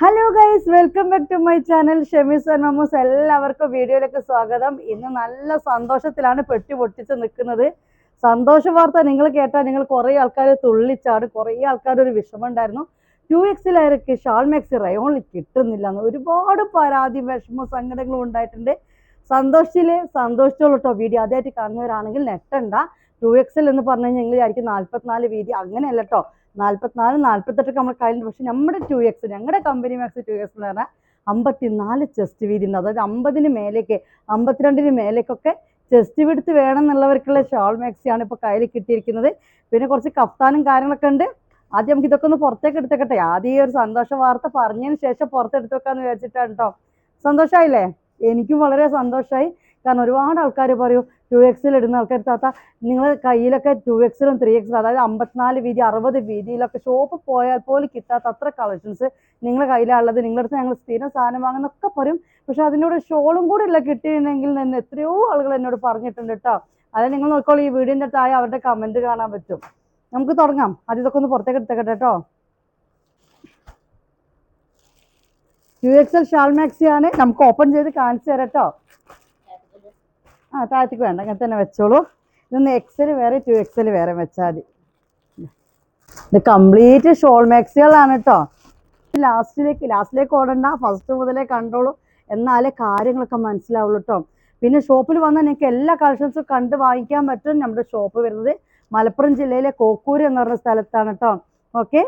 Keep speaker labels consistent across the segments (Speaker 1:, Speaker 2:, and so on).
Speaker 1: Hello guys welcome back to my channel Shemees and Mammoos എല്ലാവർക്കും വീഡിയോയിലേക്ക് സ്വാഗതം. ഇന്ന് നല്ല സന്തോഷത്തിലാണ് പെട്ടി പൊട്ടിച്ച് നിൽക്കുന്നത്. സന്തോഷ വാർത്ത നിങ്ങൾ കേട്ടാൽ നിങ്ങൾ കുറേ ആൾക്കാർ തുള്ളിച്ചാട്. കുറേ ആൾക്കാർ ഒരു വിഷമം ഉണ്ടായിരുന്നു. ടു എക്സിലായിരിക്കും ഷാൾ മാക്സി റയോണിൽ കിട്ടുന്നില്ല എന്ന് ഒരുപാട് പരാതി വിഷമ സങ്കടങ്ങളും ഉണ്ടായിട്ടുണ്ട്. സന്തോഷത്തിൽ സന്തോഷിച്ചോളൂ കേട്ടോ വീഡിയോ ആദ്യമായിട്ട് കാണുന്നവരാണെങ്കിൽ നെട്ടണ്ട ടു എക്സിൽ എന്ന് പറഞ്ഞു കഴിഞ്ഞാൽ ഞങ്ങൾ ആയിരിക്കും നാൽപ്പത്തിനാല് വീതി അങ്ങനെയല്ല കേട്ടോ നാല്പത്തിനാല് നാല്പത്തെട്ടൊക്കെ നമ്മൾ കയ്യിലുണ്ട്. പക്ഷെ നമ്മുടെ ടു എക്സ് ഞങ്ങളുടെ കമ്പനി മാക്സ് ടു എക്സ് എന്ന് പറഞ്ഞാൽ അമ്പത്തിനാല് ചെസ്റ്റ് വീതി ഉണ്ട് അതായത് അമ്പതിന് മേലേക്ക് അമ്പത്തിരണ്ടിന് മേലേക്കൊക്കെ ചെസ്റ്റ് വിടുത്ത് വേണം എന്നുള്ളവർക്കുള്ള ഷോൾ മാക്സിയാണ് ഇപ്പോൾ കയ്യിൽ കിട്ടിയിരിക്കുന്നത്. പിന്നെ കുറച്ച് കഫ്താനും കാര്യങ്ങളൊക്കെ ഉണ്ട്. ആദ്യം നമുക്ക് ഇതൊക്കെ ഒന്ന് പുറത്തേക്ക് എടുത്തേക്കട്ടെ. ആദ്യം ഈ ഒരു സന്തോഷ വാർത്ത പറഞ്ഞതിന് ശേഷം പുറത്തെടുത്ത് വെക്കാന്ന് വിചാരിച്ചിട്ടാണ് കേട്ടോ സന്തോഷമായില്ലേ എനിക്കും വളരെ സന്തോഷമായി കാരണം ഒരുപാട് ആൾക്കാർ പറയും ടു എക്സിൽ ഇടുന്ന ആൾക്കാർ താത്ത നിങ്ങൾ കയ്യിലൊക്കെ ടു എക്സിലും ത്രീ എക്സിലും അതായത് അമ്പത്തിനാല് വീതി അറുപത് വീതിയിലൊക്കെ ഷോപ്പ് പോയാൽ പോലും കിട്ടാത്ത അത്ര കളക്ഷൻസ് നിങ്ങളുടെ കയ്യിലുള്ളത് നിങ്ങളുടെ അടുത്ത് ഞങ്ങൾ സ്ഥിരം സാധനം വാങ്ങുന്നൊക്കെ പറയും. പക്ഷെ അതിനോട് ഷോളും കൂടി ഇല്ല കിട്ടിയിരുന്നെങ്കിൽ നിന്ന് എത്രയോ ആളുകൾ എന്നോട് പറഞ്ഞിട്ടുണ്ട് കേട്ടോ അതായത് നിങ്ങൾ നോക്കിക്കോളൂ ഈ വീടിന്റെ താഴെ അവരുടെ കമന്റ് കാണാൻ പറ്റും. നമുക്ക് തുടങ്ങാം. അത് ഇതൊക്കെ ഒന്ന് പുറത്തേക്ക് എടുത്തേക്കട്ടെ കേട്ടോ യു എക്സ് എൽ ഷാൾമാക്സി ആണ് നമുക്ക് ഓപ്പൺ ചെയ്ത് കാണിച്ചു തരാം കേട്ടോ ആ താഴത്തേക്ക് വേണ്ട. അങ്ങനെ തന്നെ വെച്ചോളൂ. ഇതൊന്ന് എക്സൽ വേറെ ടു എക്സൽ വേറെ വെച്ചാൽ മതി. ഇത് കംപ്ലീറ്റ് ഷോൾ മാക്സികളാണ് കേട്ടോ ലാസ്റ്റിലേക്ക് ലാസ്റ്റിലേക്ക് ഓടണ്ട. ഫസ്റ്റ് മുതലേ കണ്ടോളൂ. എന്നാലേ കാര്യങ്ങളൊക്കെ മനസ്സിലാവുള്ളൂ കേട്ടോ പിന്നെ ഷോപ്പിൽ വന്നാൽ നിങ്ങൾക്ക് എല്ലാ കളക്ഷൻസും കണ്ട് വാങ്ങിക്കാൻ പറ്റും. നമ്മുടെ ഷോപ്പ് വരുന്നത് മലപ്പുറം ജില്ലയിലെ കോക്കൂര് എന്ന് പറഞ്ഞ സ്ഥലത്താണ് കേട്ടോ ഓക്കെ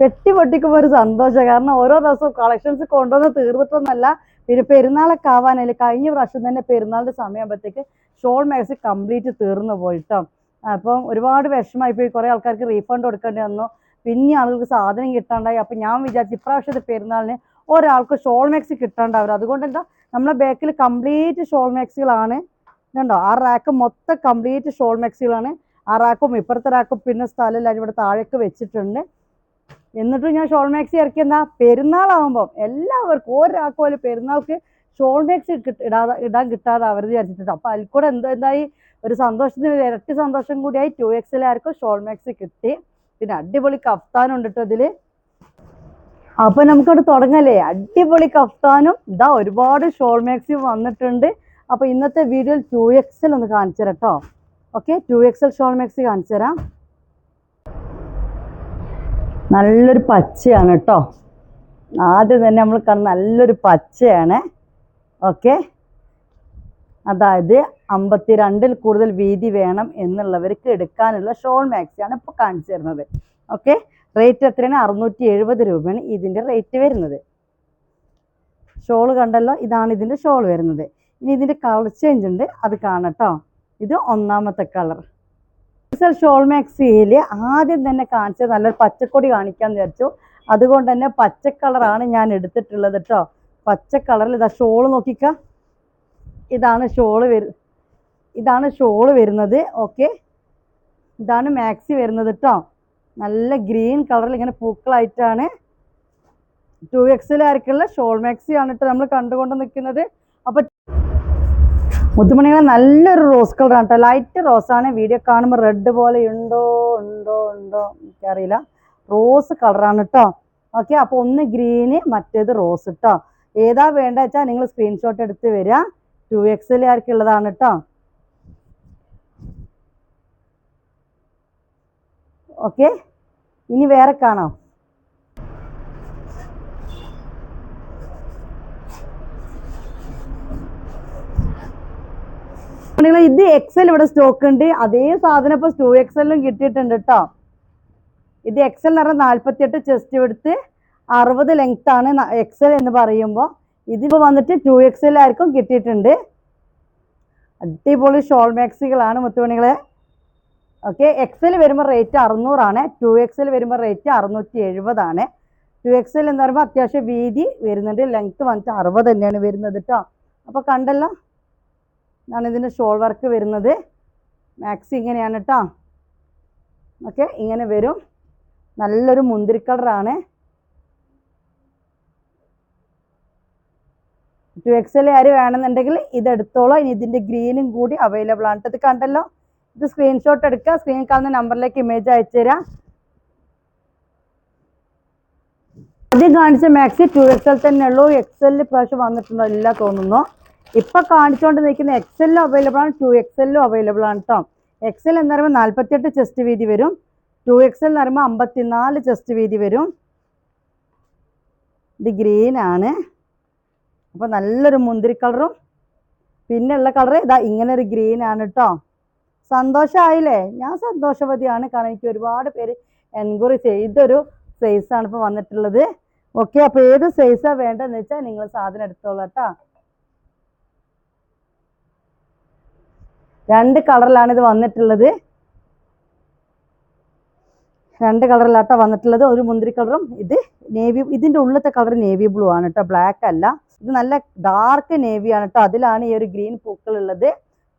Speaker 1: പെട്ടി പൊട്ടിക്കുമ്പോൾ ഒരു സന്തോഷം. കാരണം ഓരോ ദിവസവും കളക്ഷൻസ് കൊണ്ടുവന്ന് തീർന്നിട്ടൊന്നല്ല പിന്നെ പെരുന്നാളൊക്കെ ആവാനല്ലേ കഴിഞ്ഞ പ്രാവശ്യം തന്നെ പെരുന്നാളിന്റെ സമയമാകുമ്പോഴത്തേക്ക് ഷോൾ മാക്സി കംപ്ലീറ്റ് തീർന്നു പോയിട്ടോ. അപ്പം ഒരുപാട് വിഷമമായി പോയി. കുറേ ആൾക്കാർക്ക് റീഫണ്ട് കൊടുക്കേണ്ടി വന്നു. പിന്നെ ആളുകൾക്ക് സാധനം കിട്ടാണ്ടായി. അപ്പം ഞാൻ വിചാരിച്ചു ഇപ്രാവശ്യത്തെ പെരുന്നാളിന് ഒരാൾക്ക് ഷോൾ മാക്സി കിട്ടാണ്ടാവും അതുകൊണ്ട് എന്താ? നമ്മളെ ബാക്കിൽ കംപ്ലീറ്റ് ഷോൾ മാക്സികളാണ് ഇതുണ്ടോ? ആ റാക്ക് മൊത്തം കംപ്ലീറ്റ് ഷോൾ മാക്സികളാണ് ആ റാക്കും ഇപ്പുറത്തെ റാക്കും പിന്നെ സ്ഥലമില്ല ഇവിടെ താഴേക്ക് വെച്ചിട്ടുണ്ട്. എന്നിട്ടും ഞാൻ ഷോൾ മാക്സി ഇറക്കി എന്താ പെരുന്നാളാകുമ്പോൾ എല്ലാവർക്കും ഒരാൾക്ക് പോലും പെരുന്നാൾക്ക് ഷോൾ മാക്സി ഇടാതെ ഇടാൻ കിട്ടാതെ അവർ വിചാരിച്ചിട്ടുണ്ട്. അപ്പോൾ അതിൽ കൂടെ എന്താ എന്തായി ഒരു സന്തോഷത്തിന് ഇരട്ടി സന്തോഷം കൂടിയായി ടു എക്സിലായിരിക്കും ഷോൾ മാക്സി കിട്ടി. പിന്നെ അടിപൊളി കഫ്താനും ഉണ്ട് കേട്ടോ ഇതിൽ അപ്പോൾ നമുക്കവിടെ തുടങ്ങല്ലേ? അടിപൊളി കഫ്താനും ഇതാ ഒരുപാട് ഷോൾ മാക്സ് വന്നിട്ടുണ്ട്. അപ്പോൾ ഇന്നത്തെ വീഡിയോയിൽ ടു എക്സൽ ഒന്ന് കാണിച്ചു തരാം കേട്ടോ okay two XL shawl maxi കാണിച്ചു തരാം നല്ലൊരു പച്ചയാണ് കേട്ടോ ആദ്യം തന്നെ നമ്മൾ കാണുന്ന നല്ലൊരു പച്ചയാണ്. ഓക്കെ. അതായത് അമ്പത്തിരണ്ടിൽ കൂടുതൽ വീതി വേണം എന്നുള്ളവർക്ക് എടുക്കാനുള്ള ഷോൾ മാക്സിയാണ് ഇപ്പോൾ കാണിച്ചു തരുന്നത്. ഓക്കെ. റേറ്റ് എത്രയാണ്? അറുന്നൂറ്റി എഴുപത് രൂപയാണ് ഇതിന്റെ റേറ്റ് വരുന്നത്. ഷോൾ കണ്ടല്ലോ? ഇതാണ് ഇതിന്റെ ഷോൾ വരുന്നത്. ഇനി ഇതിന്റെ കളർ ചേഞ്ച് ഉണ്ട്. അത് കാണട്ടോ ഇത് ഒന്നാമത്തെ കളർ. എക്സൽ ഷോൾ മാക്സിയിൽ ആദ്യം തന്നെ കാണിച്ചത് നല്ലൊരു പച്ചക്കൊടി കാണിക്കാന്ന് വിചാരിച്ചു. അതുകൊണ്ട് തന്നെ പച്ച കളറാണ് ഞാൻ എടുത്തിട്ടുള്ളത് കേട്ടോ പച്ച കളറിൽ ഇതാ ഷോൾ നോക്കിക്ക. ഇതാണ് ഷോൾ വരു ഇതാണ് ഷോൾ വരുന്നത്. ഓക്കെ ഇതാണ് മാക്സി വരുന്നത് കേട്ടോ നല്ല ഗ്രീൻ കളറിൽ ഇങ്ങനെ പൂക്കളായിട്ടാണ്. ടു എക്സിലായിരിക്കുള്ള ഷോൾ മാക്സി കേട്ടോ നമ്മൾ കണ്ടുകൊണ്ട് നിൽക്കുന്നത് മുത്തുമണികളെ നല്ലൊരു റോസ് കളറാണ് കേട്ടോ ലൈറ്റ് റോസ് ആണ്. വീഡിയോ കാണുമ്പോൾ റെഡ് പോലെ ഉണ്ടോ ഉണ്ടോ ഉണ്ടോ എനിക്കറിയില്ല. റോസ് കളറാണ് കേട്ടോ ഓക്കെ അപ്പോൾ ഒന്ന് ഗ്രീന് മറ്റേത് റോസ് കേട്ടോ ഏതാ വേണ്ട വെച്ചാൽ നിങ്ങൾ സ്ക്രീൻഷോട്ട് എടുത്ത് വരിക. ടു എക്സിലാർക്കുള്ളതാണ് കേട്ടോ ഓക്കെ ഇനി വേറെ കാണാം. നിങ്ങൾ ഇത് എക്സൽ ഇവിടെ സ്റ്റോക്ക് ഉണ്ട്. അതേ സാധനം ഇപ്പോൾ ടു എക്സലിലും കിട്ടിയിട്ടുണ്ട് കേട്ടോ ഇത് എക്സൽ എന്ന് പറഞ്ഞാൽ നാൽപ്പത്തിയെട്ട് ചെസ്റ്റ് എടുത്ത് അറുപത് ലെങ്ത് ആണ് എക്സൽ എന്ന് പറയുമ്പോൾ ഇതിപ്പോൾ വന്നിട്ട് ടു എക്സലായിരിക്കും കിട്ടിയിട്ടുണ്ട്. അടിപൊളി ഷോൾ മാക്സികളാണ് മുത്തുമണികളെ ഓക്കെ എക്സൽ വരുമ്പോൾ റേറ്റ് അറുന്നൂറാണ്. ടു എക്സൽ വരുമ്പോൾ റേറ്റ് അറുന്നൂറ്റി എഴുപതാണ് ടു എക്സൽ എന്ന് പറയുമ്പോൾ അത്യാവശ്യം വീതി വരുന്നുണ്ട്. ലെങ്ത് വന്നിട്ട് അറുപത് തന്നെയാണ് വരുന്നത് കേട്ടോ അപ്പോൾ കണ്ടല്ലോ ഇതാണ് ഇതിന്റെ ഷോൾ വർക്ക് വരുന്നത്. മാക്സി ഇങ്ങനെയാണ് കേട്ടോ ഓക്കെ ഇങ്ങനെ വരും. നല്ലൊരു മുന്തിരി കളറാണ്. ടു എക്സ് എൽ ആര് വേണമെന്നുണ്ടെങ്കിൽ ഇത് എടുത്തോളൂ. ഇനി ഇതിന്റെ ഗ്രീനും കൂടി അവൈലബിൾ ആണ്. ഇത് കണ്ടല്ലോ? ഇത് സ്ക്രീൻഷോട്ട് എടുക്കുക. സ്ക്രീനിൽ കാണുന്ന നമ്പറിലേക്ക് ഇമേജ് അയച്ചു തരാം. ആദ്യം കാണിച്ച മാക്സി ടു എക്സ് എൽ തന്നെ ഉള്ളൂ എക്സ് എല്ലിൽ പ്രാവശ്യം വന്നിട്ടുണ്ടോ ഇല്ല തോന്നുന്നു. ഇപ്പൊ കാണിച്ചുകൊണ്ട് നിൽക്കുന്ന എക്സെല്ലും അവൈലബിൾ ആണ്. ടു എക്സെല്ലും അവൈലബിൾ ആണ് കേട്ടോ എക്സൽ എന്ന് പറയുമ്പോൾ നാൽപ്പത്തിയെട്ട് ചെസ്റ്റ് വീതി വരും. ടു എക്സൽ എന്ന് പറയുമ്പോൾ അമ്പത്തിനാല് ചെസ്റ്റ് വീതി വരും. ഇത് ഗ്രീൻ ആണ്. അപ്പോൾ നല്ലൊരു മുന്തിരി കളറും പിന്നെ ഉള്ള കളർ ഇതാ ഇങ്ങനെ ഒരു ഗ്രീൻ ആണ് കേട്ടോ സന്തോഷമായില്ലേ ഞാൻ സന്തോഷവതിയാണ്. കാരണം എനിക്ക് ഒരുപാട് പേര് എൻക്വയറി ചെയ്തൊരു സൈസാണ് ഇപ്പോൾ വന്നിട്ടുള്ളത്. ഓക്കെ അപ്പോൾ ഏത് സൈസാണ് വേണ്ടതെന്ന് വെച്ചാൽ നിങ്ങൾ സാധനം എടുത്തോളാം കേട്ടോ രണ്ട് കളറിലാണ് ഇത് വന്നിട്ടുള്ളത്. രണ്ട് കളറിലാട്ടോ വന്നിട്ടുള്ളത്. ഒരു മുന്തിരി കളറും ഇത് നേവി ഇതിന്റെ ഉള്ളത്തെ കളർ നേവി ബ്ലൂ ആണ് കേട്ടോ ബ്ലാക്ക് അല്ല. ഇത് നല്ല ഡാർക്ക് നേവി ആണ് കേട്ടോ അതിലാണ് ഈ ഒരു ഗ്രീൻ പൂക്കൾ ഉള്ളത്.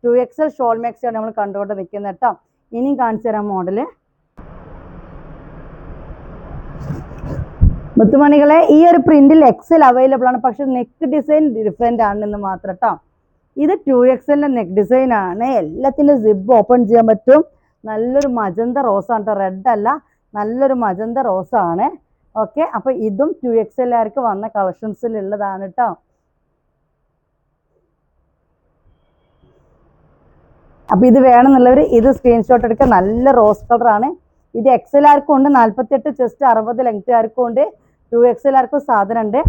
Speaker 1: ടു എക്സൽ ഷോൾ ആണ് നമ്മൾ കണ്ടുകൊണ്ട് നിൽക്കുന്നത് കേട്ടോ ഇനിയും കാണിച്ചു തരാം മോഡൽ മുത്തുമണികളെ ഈ ഒരു പ്രിന്റിൽ എക്സൽ അവൈലബിൾ ആണ്. പക്ഷെ നെക്ക് ഡിസൈൻ ഡിഫറെന്റ് ആണെന്ന് മാത്രം കേട്ടോ ഇത് ടു എക്സലിന്റെ നെക്ക് ഡിസൈൻ ആണ്. എല്ലാത്തിന്റെ സിബ് ഓപ്പൺ ചെയ്യാൻ പറ്റും. നല്ലൊരു മജന്ത റോസ് ആണ് കേട്ടോ റെഡ് അല്ല നല്ലൊരു മജന്ത റോസ് ആണ്. ഓക്കെ അപ്പോൾ ഇതും ടു ആർക്ക് വന്ന കളക്ഷൻസിൽ ഉള്ളതാണ് കേട്ടോ അപ്പോൾ ഇത് വേണമെന്നുള്ളവർ ഇത് സ്ക്രീൻഷോട്ട് എടുക്കുക. നല്ല റോസ് കളറാണ് ഇത് എക്സ് ആർക്കും ഉണ്ട്. നാൽപ്പത്തെട്ട് ചെസ്റ്റ് അറുപത് ലെങ്ത് ആർക്കും ഉണ്ട്. ടു എക്സ് ആർക്കും സാധനം ഉണ്ട്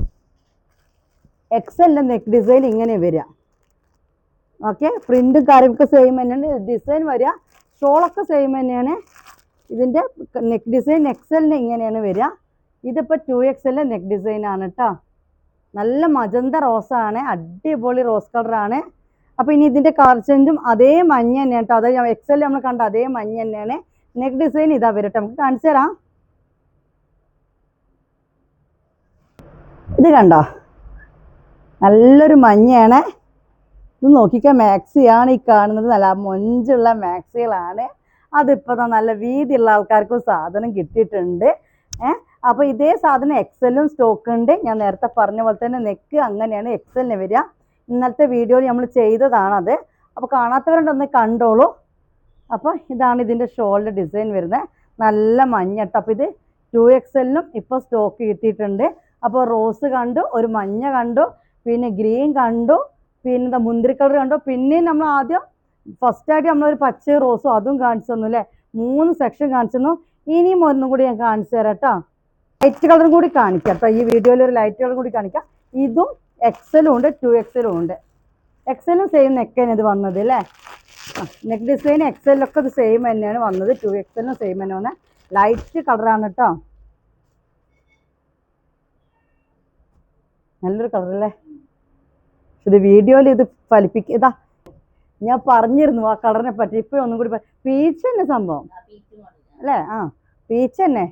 Speaker 1: എക്സലിന്റെ നെക്ക് ഡിസൈൻ ഇങ്ങനെ വരിക. ഓക്കെ പ്രിന്റും കാര്യമൊക്കെ സെയിം തന്നെയാണ്. ഡിസൈൻ വരിക. ഷോളൊക്കെ സെയിം തന്നെയാണ്. ഇതിന്റെ നെക്ക് ഡിസൈൻ എക്സലിന് ഇങ്ങനെയാണ് വരിക. ഇതിപ്പോൾ ടു എക്സലിന്റെ നെക്ക് ഡിസൈൻ ആണ് കേട്ടോ നല്ല മജന്ത റോസാണ് അടിപൊളി റോസ് കളറാണ് അപ്പോൾ ഇനി ഇതിന്റെ കളർ ചേഞ്ചും അതേ മഞ്ഞ തന്നെയാണ് കേട്ടോ അതായത് എക്സൽ നമ്മൾ കണ്ട അതേ മഞ്ഞ തന്നെയാണ്. നെക്ക് ഡിസൈൻ ഇതാ വരട്ടെ നമുക്ക് കാണിച്ചു തരാം. ഇത് കണ്ടോ? നല്ലൊരു മഞ്ഞയാണ് ഇത് നോക്കിക്കാൻ മാക്സിയാണ് ഈ കാണുന്നത്. നല്ല മൊഞ്ചുള്ള മാക്സികളാണ്. അതിപ്പോൾ നല്ല വീതിയുള്ള ആൾക്കാർക്കും സാധനം കിട്ടിയിട്ടുണ്ട്. ഏഹ് അപ്പോൾ ഇതേ സാധനം എക്സലും സ്റ്റോക്ക് ഉണ്ട് ഞാൻ നേരത്തെ പറഞ്ഞ പോലെ തന്നെ നെക്ക് അങ്ങനെയാണ് എക്സലിന് വരിക. ഇന്നലത്തെ വീഡിയോയിൽ നമ്മൾ ചെയ്തതാണത്. അപ്പോൾ കാണാത്തവരുണ്ടൊന്ന് കണ്ടോളൂ. അപ്പോൾ ഇതാണ് ഇതിന്റെ ഷോളിന്റെ ഡിസൈൻ വരുന്നത്. നല്ല മഞ്ഞട്ട. അപ്പോൾ ഇത് ടു എക്സലിനും ഇപ്പോൾ സ്റ്റോക്ക് കിട്ടിയിട്ടുണ്ട്. അപ്പോൾ റോസ് കണ്ടു ഒരു മഞ്ഞ കണ്ടു പിന്നെ ഗ്രീൻ കണ്ടു പിന്നെ എന്താ മുന്തിരി കളർ കണ്ടോ? പിന്നെയും നമ്മൾ ആദ്യം ഫസ്റ്റായിട്ട് നമ്മളൊരു പച്ച റോസും അതും കാണിച്ചു തന്നു അല്ലേ? മൂന്ന് സെക്ഷൻ കാണിച്ചു തന്നു. ഇനിയും ഒന്നും കൂടി ഞാൻ കാണിച്ചു തരാം കേട്ടോ ലൈറ്റ് കളറും കൂടി കാണിക്കാം കേട്ടോ ഈ വീഡിയോയിൽ ഒരു ലൈറ്റ് കളറും കൂടി കാണിക്കാം. ഇതും എക്സലും ഉണ്ട് ടു എക്സലും ഉണ്ട്. എക്സലും സെയിം നെക്കാണ് ഇത് വന്നത് അല്ലേ? നെക്ക് ഡിസൈൻ എക്സലിലൊക്കെ ഇത് സെയിം തന്നെയാണ് വന്നത്. ടു എക്സലിനും സെയിം തന്നെ വന്നത് ലൈറ്റ് കളറാണ് കേട്ടോ നല്ലൊരു കളറല്ലേ ഇത് വീഡിയോയിൽ ഇത് ഫലിപ്പിക്കുക ഇതാ ഞാൻ പറഞ്ഞിരുന്നു ആ കളറിനെ പറ്റി. ഇപ്പോഴും ഒന്നും കൂടി പീച്ച് തന്നെ സംഭവം. അല്ലേ? ആ പീച്ച് തന്നെ.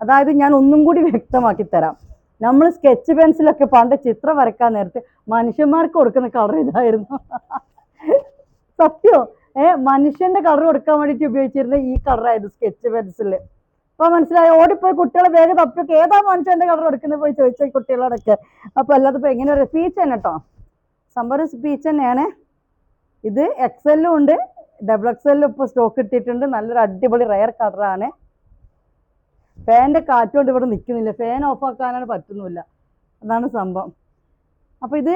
Speaker 1: അതായത് ഞാൻ ഒന്നും കൂടി വ്യക്തമാക്കി തരാം. നമ്മൾ സ്കെച്ച് പെൻസിലൊക്കെ പണ്ട് ചിത്രം വരയ്ക്കാൻ നേരത്തെ മനുഷ്യന്മാർക്ക് കൊടുക്കുന്ന കളർ ഇതായിരുന്നു. സത്യോ. ഏ മനുഷ്യന്റെ കളർ കൊടുക്കാൻ വേണ്ടിയിട്ട് ഉപയോഗിച്ചിരുന്ന ഈ കളറായിരുന്നു സ്കെച്ച് പെൻസിൽ. അപ്പൊ മനസ്സിലായി? ഓടിപ്പോയി കുട്ടികളെ വേഗം തപ്പിയൊക്കെ ഏതാ മനുഷ്യന്റെ കളർ കൊടുക്കുന്നത് പോയി ചോദിച്ച കുട്ടികളോടൊക്കെ? അപ്പൊ അല്ലാതെ ഇപ്പൊ എങ്ങനെ ഒരു സ്പീച്ച് തന്നെ കേട്ടോ സംഭവം സ്പീച്ച് തന്നെയാണ്. ഇത് എക്സെല്ലും ഉണ്ട്. ഡബിൾ എക്സെല്ലും ഇപ്പോൾ സ്റ്റോക്ക് ഇട്ടിട്ടുണ്ട്. നല്ലൊരു അടിപൊളി റയർ കളറാണ് ഫാനിന്റെ കാറ്റുകൊണ്ട് ഇവിടെ നിൽക്കുന്നില്ല ഫാൻ ഓഫ് ആക്കാനാണ് പറ്റുന്നില്ല. അതാണ് സംഭവം. അപ്പോൾ ഇത്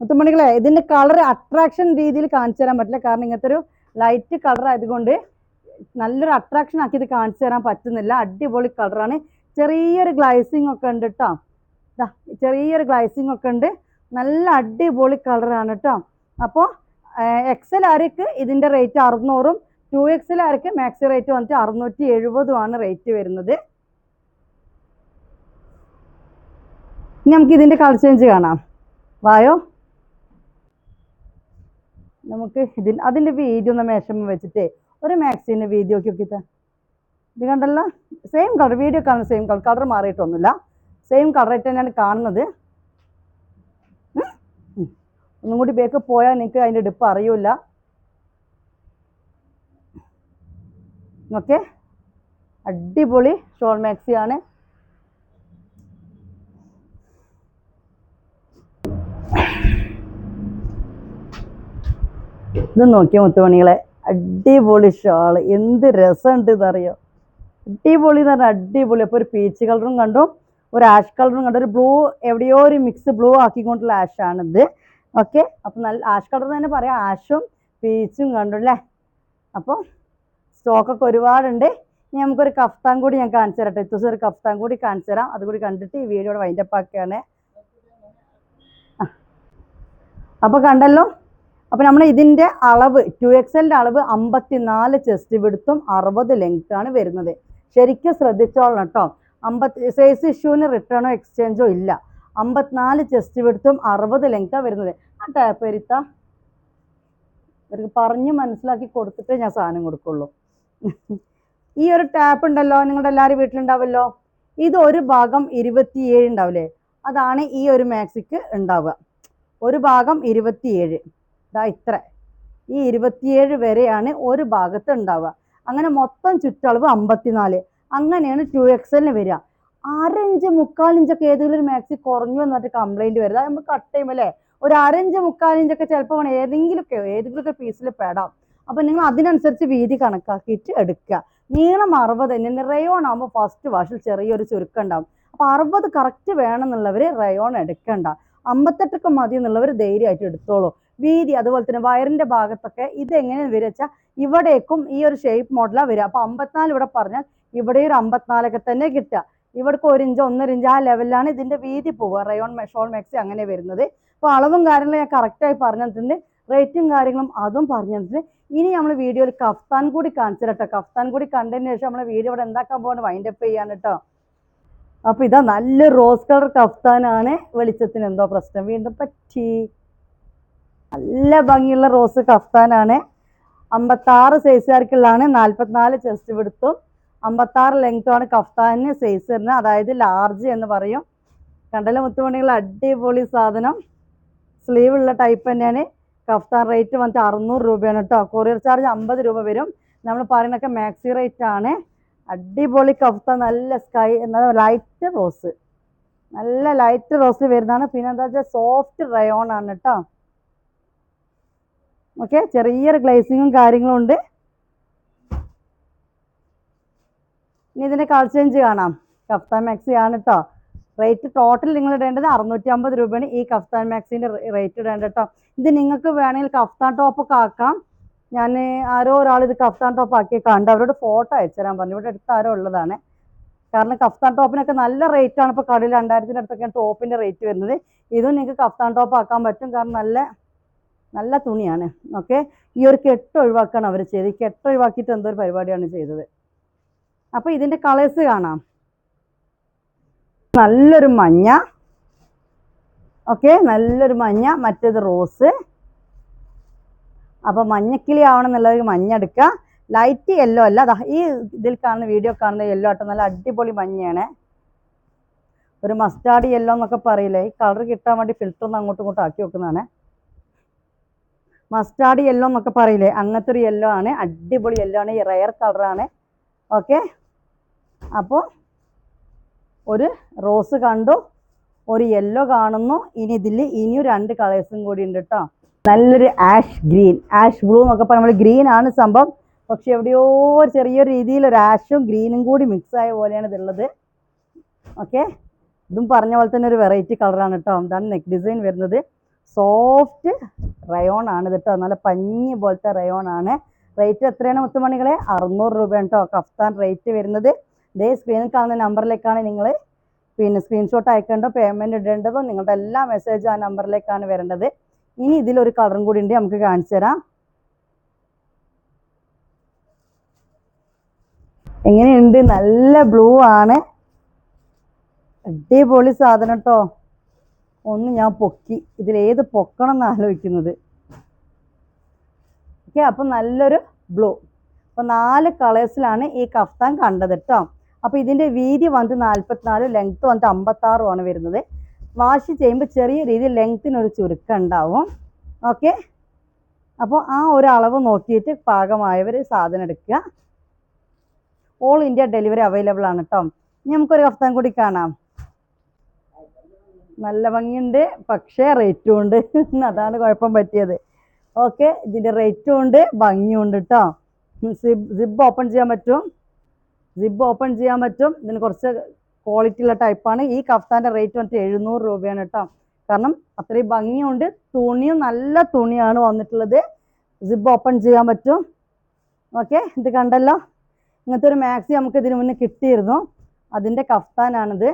Speaker 1: മുത്തുമണികളെ ഇതിന്റെ കളർ അട്രാക്ഷൻ രീതിയിൽ കാണിച്ചു തരാൻ പറ്റില്ല. കാരണം ഇങ്ങനത്തെ ഒരു ലൈറ്റ് കളർ ആയതുകൊണ്ട് നല്ലൊരു അട്രാക്ഷൻ ആക്കി ഇത് കാണിച്ചു തരാൻ പറ്റുന്നില്ല. അടിപൊളി കളറാണ് ചെറിയൊരു ഗ്ലൈസിങ് ഒക്കെ ഉണ്ട് കേട്ടോ ചെറിയൊരു ഗ്ലൈസിങ് ഒക്കെ ഉണ്ട്. നല്ല അടിപൊളി കളറാണ് കേട്ടോ അപ്പോൾ എക്സൽ ആർക്ക് ഇതിന്റെ റേറ്റ് അറുന്നൂറും ടു എക്സൽ ആർക്ക് മാക്സി റേറ്റ് വന്നിട്ട് അറുന്നൂറ്റി എഴുപതുമാണ് റേറ്റ് വരുന്നത്. ഇനി നമുക്ക് ഇതിന്റെ കളർ ചേഞ്ച് കാണാം. വായോ? നമുക്ക് ഇതിൽ അതിന്റെ വീഡിയോ ഒന്ന് മേശമ്മ വെച്ചിട്ട് ഒരു മാക്സിന്റെ വീഡിയോ ഒക്കെ ഇത് കണ്ടല്ലോ? സെയിം കളർ വീഡിയോ കാണുന്ന സെയിം കളർ കളർ മാറിയിട്ടൊന്നുമില്ല. സെയിം കളറായിട്ട് തന്നെയാണ് കാണുന്നത്. ഒന്നും കൂടി ബേക്ക് പോയാൽ നിങ്ങൾക്ക് അതിന്റെ ഡിപ്പ് അറിയില്ല. ഓക്കെ അടിപൊളി ഷോൾ മാക്സി ആണ് ഇത് നോക്കിയ മുത്തുമണികളെ? അടിപൊളി ഷാൾ എന്ത് രസമുണ്ട് ഇതറിയോ? അടിപൊളി എന്ന് പറഞ്ഞാൽ അടിപൊളി. അപ്പോൾ ഒരു പീച്ച് കളറും കണ്ടു. ഒരു ആഷ് കളറും കണ്ടു. ഒരു ബ്ലൂ എവിടെയോ ഒരു മിക്സ് ബ്ലൂ ആക്കിക്കൊണ്ടുള്ള ആഷാണിത് ഓക്കെ? അപ്പം നല്ല ആഷ് കളർ തന്നെ പറയാം. ആഷും പീച്ചും കണ്ടു അല്ലേ? അപ്പോൾ സ്റ്റോക്കൊക്കെ ഒരുപാടുണ്ട്. ഇനി നമുക്കൊരു കഫ്താൻ കൂടി ഞാൻ കാണിച്ചു തരട്ടെ. ദിവസം ഒരു കഫ്താൻ കൂടി കാണിച്ചു തരാം. അതുകൂടി കണ്ടിട്ട് ഈ വീഡിയോ വൈൻഡപ്പ് ആക്കുകയാണ്. അപ്പോൾ കണ്ടല്ലോ? അപ്പോൾ നമ്മൾ ഇതിന്റെ അളവ് ടു എക്സലിന്റെ അളവ് അമ്പത്തിനാല് ചെസ്റ്റ് വിടുത്തും അറുപത് ലെങ്ത് ആണ് വരുന്നത്. ശരിക്കും ശ്രദ്ധിച്ചോളണം കേട്ടോ അമ്പത്തി സൈസ് ഇഷ്യൂവിന് റിട്ടേണോ എക്സ്ചേഞ്ചോ ഇല്ല. അമ്പത്തിനാല് ചെസ്റ്റ് വിടുത്തും അറുപത് ലെങ്ത്താണ് വരുന്നത്. ആ ടാപ്പ് വരുത്ത ഇവർക്ക് പറഞ്ഞ് മനസ്സിലാക്കി കൊടുത്തിട്ടേ ഞാൻ സാധനം കൊടുക്കുള്ളൂ. ഈ ഒരു ടാപ്പ് ഉണ്ടല്ലോ നിങ്ങളുടെ എല്ലാവരും വീട്ടിലുണ്ടാവല്ലോ? ഇത് ഒരു ഭാഗം ഇരുപത്തിയേഴ് ഉണ്ടാവില്ലേ? അതാണ് ഈ ഒരു മാക്സിക്ക് ഉണ്ടാവുക. ഒരു ഭാഗം ഇരുപത്തിയേഴ്. ഇതാ ഇത്ര. ഈ ഇരുപത്തിയേഴ് വരെയാണ് ഒരു ഭാഗത്ത് ഉണ്ടാവുക. അങ്ങനെ മൊത്തം ചുറ്റളവ് അമ്പത്തിനാല്. അങ്ങനെയാണ് ടു എക്സലിന് വരിക. അരഞ്ച് മുക്കാലിഞ്ചൊക്കെ ഏതെങ്കിലും മാക്സി കുറഞ്ഞു എന്നിട്ട് കംപ്ലൈന്റ് വരുന്നത്. നമ്മൾ കട്ട് ചെയ്യുമ്പോൾ ഒരു അരഞ്ച് മുക്കാലിഞ്ചൊക്കെ ചിലപ്പോൾ വേണം ഏതെങ്കിലുമൊക്കെ ഏതെങ്കിലുമൊക്കെ പീസിൽ പെടാം. അപ്പം നിങ്ങൾ അതിനനുസരിച്ച് വീതി കണക്കാക്കിയിട്ട് എടുക്കുക. നീളം അറുപത് തന്നെ. റയോൺ ആകുമ്പോൾ ഫസ്റ്റ് വാഷിൽ ചെറിയൊരു ചുരുക്കം ഉണ്ടാവും. അപ്പോൾ അറുപത് കറക്റ്റ് വേണമെന്നുള്ളവർ റയോൺ എടുക്കണ്ട. അമ്പത്തെട്ടൊക്കെ മതി എന്നുള്ളവർ ധൈര്യമായിട്ട് എടുത്തോളൂ. വീതി അതുപോലെ തന്നെ വയറിന്റെ ഭാഗത്തൊക്കെ ഇത് എങ്ങനെയാണ് വരിക വെച്ചാൽ ഇവിടേക്കും ഈ ഒരു ഷേപ്പ് മോഡലാണ് വരിക. അപ്പോൾ അമ്പത്തിനാല് ഇവിടെ പറഞ്ഞാൽ ഇവിടെ ഒരു അമ്പത്തിനാലൊക്കെ തന്നെ കിട്ടുക. ഇവിടേക്ക് ഒരു ഇഞ്ച് ഒന്നര ഇഞ്ച് ആ ലെവലിലാണ് ഇതിന്റെ വീതി പോവുക. റയോൺ മെഷോൾ മെക്സി അങ്ങനെ വരുന്നത്. അപ്പോൾ അളവും കാര്യങ്ങളും ഞാൻ കറക്റ്റായി പറഞ്ഞു റേറ്റും കാര്യങ്ങളും അതും പറഞ്ഞു ഇനി നമ്മൾ വീഡിയോയിൽ കഫ്താൻ കൂടി കാണിച്ചു കേട്ടോ കഫ്താൻ കൂടി കണ്ടതിന് ശേഷം നമ്മൾ വീഡിയോ ഇവിടെ എന്താക്കാൻ പോകണം വൈൻഡ് അപ്പ് ചെയ്യാൻ കേട്ടോ അപ്പോൾ ഇതാ നല്ല റോസ് കളർ കഫ്താനാണ്. വെളിച്ചത്തിന് എന്തോ പ്രശ്നം വീണ്ടും പറ്റി. നല്ല ഭംഗിയുള്ള റോസ് കഫ്താനാണ്. അമ്പത്താറ് സൈസുകാർക്കുള്ളതാണ് നാൽപ്പത്തിനാല് ചെസ്റ്റ് വിടുത്തും. അമ്പത്താറ് ലെങ്ത്തുമാണ് കഫ്താനിന് സൈസ് വരുന്നത് അതായത് ലാർജ് എന്ന് പറയും. കണ്ടല മുത്തുമണികൾ അടിപൊളി സാധനം. സ്ലീവ് ഉള്ള ടൈപ്പ് തന്നെയാണ്. കഫ്താൻ റേറ്റ് വന്നിട്ട് അറുന്നൂറ് രൂപയാണ് കേട്ടോ കൊറിയർ ചാർജ് അമ്പത് രൂപ വരും. നമ്മൾ പറയുന്നൊക്കെ മാക്സി റേറ്റ് ആണ്. അടിപൊളി കഫ്താൻ നല്ല സ്കൈ എന്താ ലൈറ്റ് റോസ് നല്ല ലൈറ്റ് റോസ് വരുന്നതാണ്. പിന്നെ എന്താ വെച്ചാൽ സോഫ്റ്റ് റയോൺ ആണ് കേട്ടോ ഓക്കെ ചെറിയൊരു ഗ്ലേസിങ്ങും കാര്യങ്ങളും ഉണ്ട്. ഇനി ഇതിന്റെ കളർ ചേഞ്ച് കാണാം. കഫ്താൻ മാക്സി ആണ് കേട്ടോ റേറ്റ് ടോട്ടൽ നിങ്ങൾ ഇടേണ്ടത് അറുന്നൂറ്റി അമ്പത് രൂപയാണ്. ഈ കഫ്താൻ മാക്സിന്റെ റേറ്റ് ഇടേണ്ടത് കേട്ടോ ഇത് നിങ്ങൾക്ക് വേണമെങ്കിൽ കഫ്താൻ ടോപ്പൊക്കെ ആക്കാം. ഞാൻ ആരോ ഒരാൾ ഇത് കഫ്താൻ ടോപ്പ് ആക്കി കണ്ട് അവരോട് ഫോട്ടോ അയച്ചു തരാൻ പറഞ്ഞു. ഇവിടെ അടുത്ത് ആരോ ഉള്ളതാണ്. കാരണം കഫ്താൻ ടോപ്പിനൊക്കെ നല്ല റേറ്റ് ആണ്. ഇപ്പോൾ കടയിൽ രണ്ടായിരത്തിന്റെ അടുത്തൊക്കെയാണ് ടോപ്പിന്റെ റേറ്റ് വരുന്നത്. ഇതും നിങ്ങൾക്ക് കഫ്താൻ ടോപ്പ് ആക്കാൻ പറ്റും. കാരണം നല്ല നല്ല തുണിയാണ്. ഓക്കെ ഈ ഒരു കെട്ട് ഒഴിവാക്കാണ് അവർ ചെയ്ത് ഈ കെട്ട് ഒഴിവാക്കിയിട്ട് എന്തോ ഒരു പരിപാടിയാണ് ചെയ്തത്. അപ്പോൾ ഇതിന്റെ കളേഴ്സ് കാണാം. നല്ലൊരു മഞ്ഞ. ഓക്കെ നല്ലൊരു മഞ്ഞ മറ്റേത് റോസ് അപ്പോൾ മഞ്ഞക്കിളി ആവണമെന്നുള്ളവർക്ക് മഞ്ഞ എടുക്കുക. ലൈറ്റ് യെല്ലോ അല്ല ഈ ഇതിൽ കാണുന്ന വീഡിയോ കാണുന്ന യെല്ലോ ആട്ടോ നല്ല അടിപൊളി മഞ്ഞയാണ്. ഒരു മസ്റ്റാർഡ് യെല്ലോ എന്നൊക്കെ പറയില്ലേ ഈ കളർ കിട്ടാൻ വേണ്ടി ഫിൽറ്റർ ഒന്ന് അങ്ങോട്ടും ഇങ്ങോട്ടും ആക്കി വെക്കുന്നതാണ്. മസ്റ്റാർഡ് യെല്ലോ എന്നൊക്കെ പറയില്ലേ അങ്ങനത്തെ ഒരു യെല്ലോ ആണ് അടിപൊളി യെല്ലോ ആണ് ഈ റയർ കളറാണ് ഓക്കെ അപ്പോൾ ഒരു റോസ് കണ്ടു ഒരു യെല്ലോ കാണുന്നു. ഇനി ഇതിൽ ഇനിയും രണ്ട് കളേഴ്സും കൂടി ഉണ്ട് കേട്ടോ നല്ലൊരു ആഷ് ഗ്രീൻ ആഷ് ബ്ലൂ എന്നൊക്കെ പറയുമ്പോൾ ഗ്രീൻ ആണ് സംഭവം. പക്ഷെ എവിടെയോ ഒരു ചെറിയൊരു രീതിയിൽ ഒരു ആഷും ഗ്രീനും കൂടി മിക്സ് ആയ പോലെയാണ് ഇതുള്ളത്. ഓക്കെ ഇതും പറഞ്ഞ പോലെ തന്നെ ഒരു വെറൈറ്റി കളറാണ് കേട്ടോ ഇതാണ് നെക്ക് ഡിസൈൻ വരുന്നത്. സോഫ്റ്റ് റയോൺ ആണ് കേട്ടോ നല്ല പഞ്ഞി പോലത്തെ റയോൺ ആണ്. റേറ്റ് എത്രയാണ് മുത്തുമണികളെ? അറുന്നൂറ് രൂപയാണ് കേട്ടോ കഫ്താൻ റേറ്റ് വരുന്നത്. ഇതേ സ്ക്രീനിൽ കാണുന്ന നമ്പറിലേക്കാണ് നിങ്ങൾ പിന്നെ സ്ക്രീൻഷോട്ട് അയക്കേണ്ടോ പേയ്മെന്റ് ഇടേണ്ടതോ നിങ്ങളുടെ എല്ലാ മെസ്സേജും ആ നമ്പറിലേക്കാണ് വരേണ്ടത്. ഇനി ഇതിലൊരു കളറും കൂടി ഉണ്ട് നമുക്ക് കാണിച്ചു തരാം. എങ്ങനെയുണ്ട്? നല്ല ബ്ലൂ ആണ്. അടിപൊളി സാധനം കേട്ടോ ഒന്ന് ഞാൻ പൊക്കി. ഇതിലേത് പൊക്കണം എന്ന് ആലോചിക്കുന്നത്. ഓക്കെ അപ്പം നല്ലൊരു ബ്ലൂ അപ്പം നാല് കളേഴ്സിലാണ് ഈ കഫ്താൻ കണ്ടത് കേട്ടോ അപ്പോൾ ഇതിന്റെ വീതി വന്നിട്ട് നാൽപ്പത്തിനാല് ലെങ്ത്ത് വന്നിട്ട് അമ്പത്താറുമാണ് വരുന്നത്. വാഷ് ചെയ്യുമ്പോൾ ചെറിയ രീതിയിൽ ലെങ്ത്തിനൊരു ചുരുക്കം ഉണ്ടാവും. ഓക്കെ അപ്പോൾ ആ ഒരു അളവ് നോക്കിയിട്ട് പാകമായവർ സാധനം എടുക്കുക. ഓൾ ഇന്ത്യ ഡെലിവറി അവൈലബിൾ ആണ് കേട്ടോ ഇനി നമുക്കൊരു കഫ്താൻ കൂടി കാണാം. നല്ല ഭംഗിയുണ്ട് പക്ഷേ റേറ്റും ഉണ്ട്. അതാണ് കുഴപ്പം പറ്റിയത്. ഓക്കെ ഇതിന്റെ റേറ്റും ഉണ്ട് ഭംഗിയും ഉണ്ട് കേട്ടോ സിബ് സിബ് ഓപ്പൺ ചെയ്യാൻ പറ്റും. സിബ് ഓപ്പൺ ചെയ്യാൻ പറ്റും. ഇതിന് കുറച്ച് ക്വാളിറ്റി ഉള്ള ടൈപ്പാണ് ഈ കഫ്താന്റെ റേറ്റ് വന്നിട്ട് എഴുന്നൂറ് രൂപയാണ് കേട്ടോ. കാരണം അത്രയും ഭംഗിയുണ്ട്. തുണിയും നല്ല തുണിയാണ് വന്നിട്ടുള്ളത്. സിബ് ഓപ്പൺ ചെയ്യാൻ പറ്റും. ഓക്കെ ഇത് കണ്ടല്ലോ. ഇങ്ങനത്തെ ഒരു മാക്സി നമുക്ക് ഇതിന് മുന്നേ കിട്ടിയിരുന്നു. അതിന്റെ കഫ്താനാണിത്.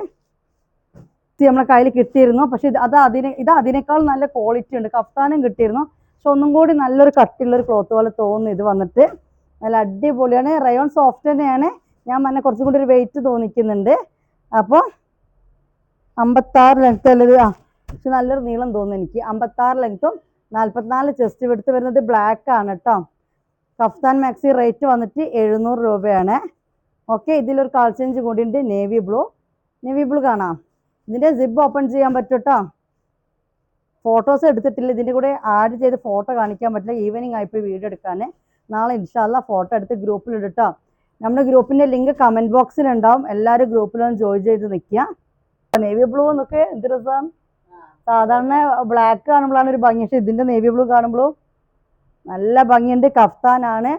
Speaker 1: നമ്മളെ കയ്യിൽ കിട്ടിയിരുന്നു. പക്ഷെ ഇത് അത് അതിനെ ഇത് അതിനേക്കാൾ നല്ല ക്വാളിറ്റി ഉണ്ട്. കഫ്താനും കിട്ടിയിരുന്നു. പക്ഷെ ഒന്നും കൂടി നല്ലൊരു കട്ടിയുള്ളൊരു ക്ലോത്ത് പോലെ തോന്നുന്നു ഇത് വന്നിട്ട്. നല്ല അടിപൊളിയാണ്. റയോൺ സോഫ്റ്റ് തന്നെയാണ്. ഞാൻ പറഞ്ഞ കുറച്ചും കൂടി ഒരു വെയിറ്റ് തോന്നിക്കുന്നുണ്ട്. അപ്പോൾ അമ്പത്താറ് ലെങ്ത് അല്ലത് ആ പക്ഷെ നല്ലൊരു നീളം തോന്നുന്നു എനിക്ക്. അമ്പത്താറ് ലെങ്ത്തും നാൽപ്പത്തിനാല് ചെസ്റ്റ് എടുത്ത് വരുന്നത് ബ്ലാക്ക് ആണ് കേട്ടോ കഫ്താൻ മാക്സി റേറ്റ് വന്നിട്ട് എഴുന്നൂറ് രൂപയാണ്. ഓക്കെ ഇതിലൊരു കളർ ചേഞ്ച് ഉണ്ട്. നേവി ബ്ലൂ നേവി ബ്ലൂ കാണാം. ഇതിന്റെ സിബ് ഓപ്പൺ ചെയ്യാൻ പറ്റും കേട്ടോ ഫോട്ടോസ് എടുത്തിട്ടില്ല. ഇതിന്റെ കൂടെ ആഡ് ചെയ്ത് ഫോട്ടോ കാണിക്കാൻ പറ്റില്ല. ഈവനിങ് ആയിപ്പോയി വീഡിയോ എടുക്കാൻ നാളെ ഇൻഷാല്ല ഫോട്ടോ എടുത്ത് ഗ്രൂപ്പിൽ ഇടട്ടോ നമ്മുടെ ഗ്രൂപ്പിന്റെ ലിങ്ക് കമന്റ് ബോക്സിൽ ഉണ്ടാവും. എല്ലാവരും ഗ്രൂപ്പിലൊന്ന് ജോയിൻ ചെയ്ത് നിൽക്കുക നേവി ബ്ലൂ എന്നൊക്കെ എന്ത് രസം? സാധാരണ ബ്ലാക്ക് കാണുമ്പോഴാണ് ഒരു ഭംഗി. പക്ഷെ ഇതിന്റെ നേവി ബ്ലൂ കാണുമ്പോഴും നല്ല ഭംഗിയുണ്ട്. കഫ്താനാണ്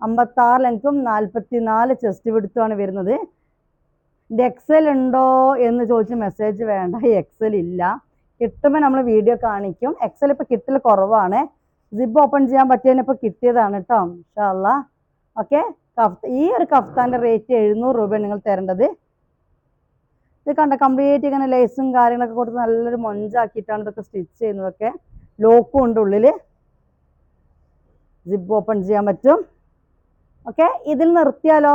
Speaker 1: അമ്പത്താറ് ലെങ്ത്തും നാൽപ്പത്തി നാല് ചെസ്റ്റ് വിടുത്തുമാണ് വരുന്നത്. ഇത് എക്സൽ ഉണ്ടോ എന്ന് ചോദിച്ച് മെസ്സേജ് വേണ്ട. എക്സൽ ഇല്ല. കിട്ടുമ്പോൾ നമ്മൾ വീഡിയോ കാണിക്കും. എക്സൽ ഇപ്പോൾ കിട്ടൽ കുറവാണ്. സിബ് ഓപ്പൺ ചെയ്യാൻ പറ്റിയതിനിപ്പോൾ കിട്ടിയതാണ് കേട്ടോ ഇൻഷാല്ല ഓക്കെ കഫ് ഈ ഒരു കഫ്താന്റെ റേറ്റ് എഴുന്നൂറ് രൂപയാണ് നിങ്ങൾ തരേണ്ടത്. ഇത് കണ്ട കംപ്ലീറ്റ് ഇങ്ങനെ ലേസും കാര്യങ്ങളൊക്കെ കൊടുത്ത് നല്ലൊരു മൊഞ്ചാക്കിയിട്ടാണ് ഇതൊക്കെ സ്റ്റിച്ച് ചെയ്യുന്നതൊക്കെ. ലോക്കും ഉണ്ട് ഉള്ളിൽ സിബ് ഓപ്പൺ ചെയ്യാൻ പറ്റും. ഓക്കെ ഇതിൽ നിർത്തിയാലോ?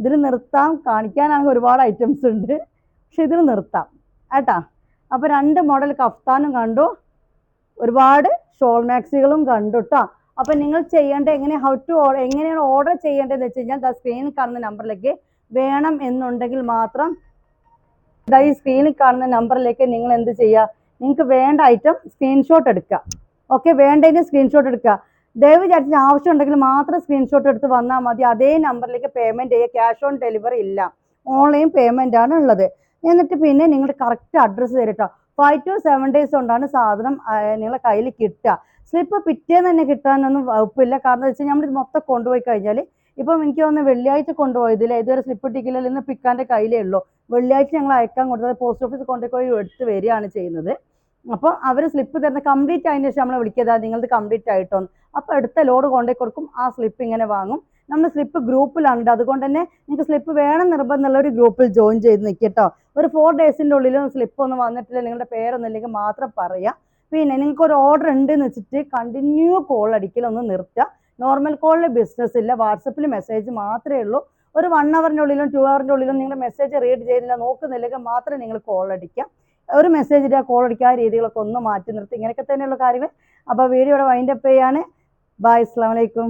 Speaker 1: ഇതിൽ നിർത്താം. കാണിക്കാനാണെങ്കിൽ ഒരുപാട് ഐറ്റംസ് ഉണ്ട്. പക്ഷെ ഇതിൽ നിർത്താം. കേട്ടാ? അപ്പോൾ രണ്ട് മോഡൽ കഫ്താനും കണ്ടു. ഒരുപാട് ഷോൾ മാക്സികളും കണ്ടു കേട്ടോ അപ്പോൾ നിങ്ങൾ ചെയ്യേണ്ട എങ്ങനെ ഹൗ ടു എങ്ങനെയാണ് ഓർഡർ ചെയ്യേണ്ടതെന്ന് വെച്ച് കഴിഞ്ഞാൽ ദ സ്ക്രീനിൽ കാണുന്ന നമ്പറിലേക്ക് വേണം എന്നുണ്ടെങ്കിൽ മാത്രം ഈ സ്ക്രീനിൽ കാണുന്ന നമ്പറിലേക്ക് നിങ്ങൾ എന്ത് ചെയ്യുക? നിങ്ങൾക്ക് വേണ്ട ഐറ്റം സ്ക്രീൻഷോട്ട് എടുക്കുക. ഓക്കെ വേണ്ടതിന് സ്ക്രീൻഷോട്ട് എടുക്കുക. ദയവ് ആവശ്യം ഉണ്ടെങ്കിൽ മാത്രം സ്ക്രീൻഷോട്ട് എടുത്ത് വന്നാൽ മതി. അതേ നമ്പറിലേക്ക് പേയ്മെന്റ് ചെയ്യുക. ക്യാഷ് ഓൺ ഡെലിവറി ഇല്ല. ഓൺലൈൻ പേയ്മെന്റ് ആണ് ഉള്ളത്. എന്നിട്ട് പിന്നെ നിങ്ങളുടെ കറക്റ്റ് അഡ്രസ്സ് തരട്ടോ ഫൈവ് ടു സെവൻ ഡേയ്സ് കൊണ്ടാണ് സാധനം നിങ്ങളെ കയ്യിൽ കിട്ടുക. സ്ലിപ്പ് പിറ്റേന്ന് തന്നെ കിട്ടാനൊന്നും വകുപ്പില്ല. കാരണം വെച്ചാൽ നമ്മൾ ഇത് മൊത്തം കൊണ്ടുപോയി കഴിഞ്ഞാൽ ഇപ്പം എനിക്ക് തോന്നുന്നു വെള്ളിയാഴ്ച കൊണ്ടുപോയതില്ല ഇതുവരെ സ്ലിപ്പ് ടിക്കില്ല ഇന്ന് പിക്കാന്റെ കയ്യിലേ ഉള്ളൂ. വെള്ളിയാഴ്ച ഞങ്ങൾ അയക്കാൻ കൊടുത്തത് പോസ്റ്റ് ഓഫീസ് കൊണ്ടുപോയി എടുത്ത് വരികയാണ് ചെയ്യുന്നത്. അപ്പോൾ അവർ സ്ലിപ്പ് തരുന്ന കംപ്ലീറ്റ് ആയതിനു ശേഷം നമ്മളെ വിളിക്കുക നിങ്ങളത് കംപ്ലീറ്റ് ആയിട്ടോന്ന്. അപ്പോൾ അടുത്ത ലോഡ് കൊണ്ടുപോയി കൊടുക്കും. ആ സ്ലിപ്പ് ഇങ്ങനെ വാങ്ങും. നമ്മൾ സ്ലിപ്പ് ഗ്രൂപ്പിലാണ് അതുകൊണ്ട് തന്നെ നിങ്ങൾക്ക് സ്ലിപ്പ് വേണം നിർബന്ധമുള്ള ഒരു ഗ്രൂപ്പിൽ ജോയിൻ ചെയ്ത് നിൽക്കട്ടോ ഒരു ഫോർ ഡേയ്സിന്റെ ഉള്ളിലും സ്ലിപ്പ് ഒന്നും വന്നിട്ടില്ല. നിങ്ങളുടെ പേരൊന്നും ഇല്ലെങ്കിൽ മാത്രം പറയുക പിന്നെ നിങ്ങൾക്ക് ഒരു ഓർഡർ ഉണ്ടെന്ന് വെച്ചിട്ട് കണ്ടിന്യൂ കോൾ അടിക്കലൊന്നും നിർത്തുക. നോർമൽ കോളിൽ ബിസിനസ് ഇല്ല. വാട്സപ്പിൽ മെസ്സേജ് മാത്രമേ ഉള്ളൂ. ഒരു വൺ അവറിന്റെ ഉള്ളിലും ടു അവറിന്റെ ഉള്ളിലും നിങ്ങൾ മെസ്സേജ് റീഡ് ചെയ്തില്ല നോക്കുന്നില്ലെങ്കിൽ മാത്രമേ നിങ്ങൾ കോൾ അടിക്കുക. ഒരു മെസ്സേജ് ഇടുക കോൾ അടിക്കുക. രീതികളൊക്കെ ഒന്ന് മാറ്റി നിർത്തി. ഇങ്ങനെയൊക്കെ തന്നെയുള്ള കാര്യങ്ങൾ. അപ്പോൾ വീഡിയോ ഇവിടെ വൈൻഡപ്പ് ചെയ്യാണ്. ബായ് അസ്സാം വലൈക്കും